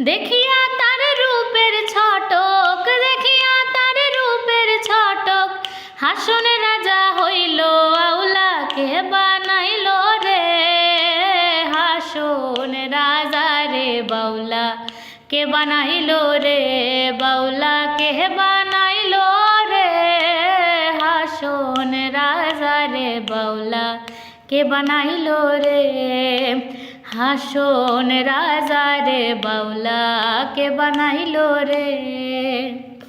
দেখিয়া তার রূপের ছটক, দেখিয়া তার রূপের ছটক। হাসন রাজা হইল, আউলাকে বানাইলো রে। হাসন রাজা রে বাউলা কে বানাইলো রে। বাউলা কে বানাইলো রে। হাসন রাজা রে বাউলা কে বানাইলো রে। হাসন রাজারে বাউলাকে বানাইল রে।